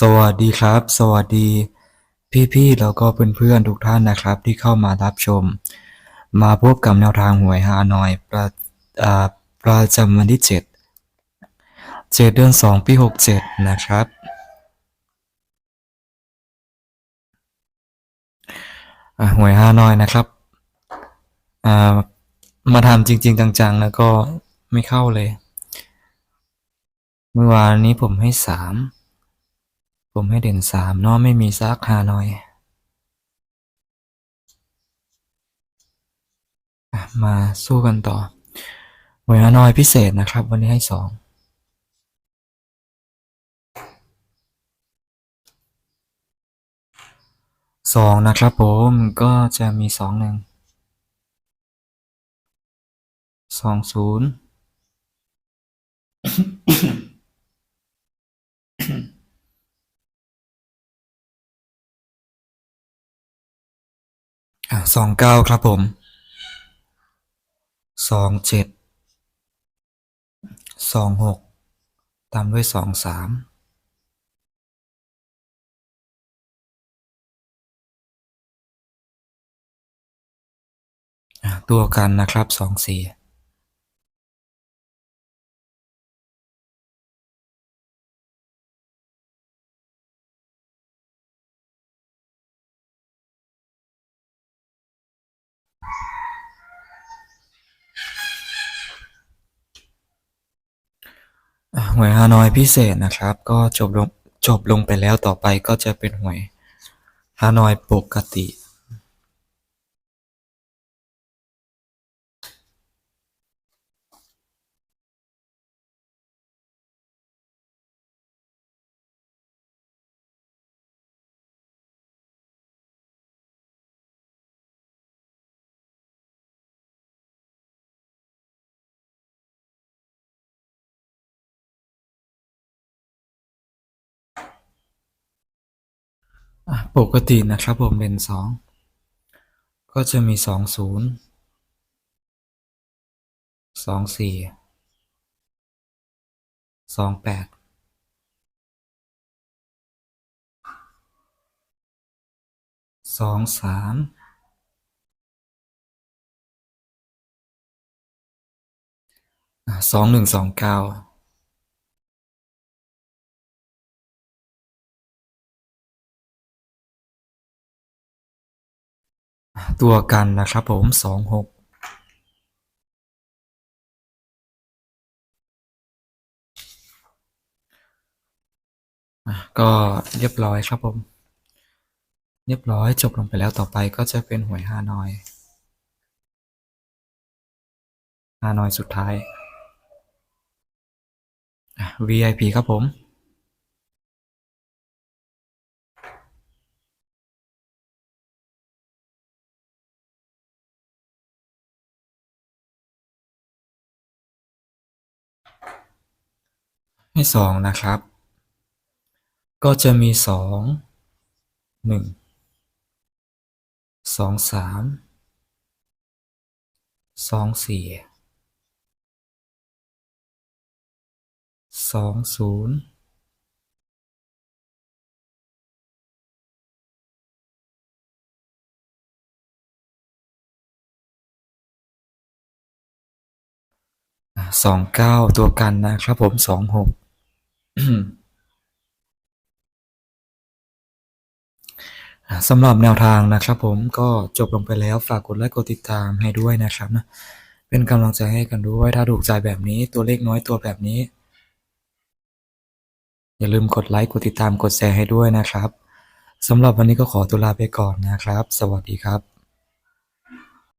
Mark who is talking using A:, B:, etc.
A: สวัสดีครับ สวัสดี พี่ๆแล้วก็เพื่อนๆทุกท่านนะครับ ที่เข้ามารับชม มาพบกับแนวทางหวยฮานอยประอ่าประจำวันที่ 7 7 เดือน 2 ปี 67 นะครับ หวยฮานอยนะครับ มาทำจริง ๆ จังๆ แล้วก็ไม่เข้าเลย เมื่อวานนี้ผมให้สาม ผมให้เด่นสามเนาะไม่มีซักฮานอย มาสู้กันต่อหวยฮานอยพิเศษนะครับ วันนี้ให้สองสองนะครับผมก็จะมีสองหนึ่งสองศูนย์ อะ สองเก้าครับผมสองเจ็ดสองหกตามด้วยสองสามอะตัวกันนะครับสองสี่ หวยฮานอยพิเศษนะครับ ก็จบลงจบลงไปแล้วต่อไปก็จะเป็นหวยฮานอยปกติ ปกตินะครับผมเป็นสองก็จะมีสองศูนย์สองสี่สองแปดสองสามสองหนึ่งสองเก้า ตัวกันนะครับผมสองหกก็เรียบร้อยครับผม เรียบร้อยจบลงไปแล้วต่อไปก็จะเป็นหวยฮานอยฮานอยสุดท้าย VIP ครับผม ให้สองนะครับ ก็จะมีสองหนึ่งสองสามสองสี่สองศูนย์สองเก้าตัวกันนะครับผมสองหก สำหรับแนวทางนะครับผมก็จบลงไปแล้วฝากกดไลค์กดติดตามให้ด้วยนะครับนะเป็นกำลังใจให้กันด้วยถ้าถูกใจแบบนี้ตัวเลขน้อยตัวแบบนี้ อย่าลืมกดไลค์กดติดตามกดแชร์ให้ด้วยนะครับสำหรับวันนี้ก็ขอตัวลาไปก่อนนะครับ สวัสดีครับ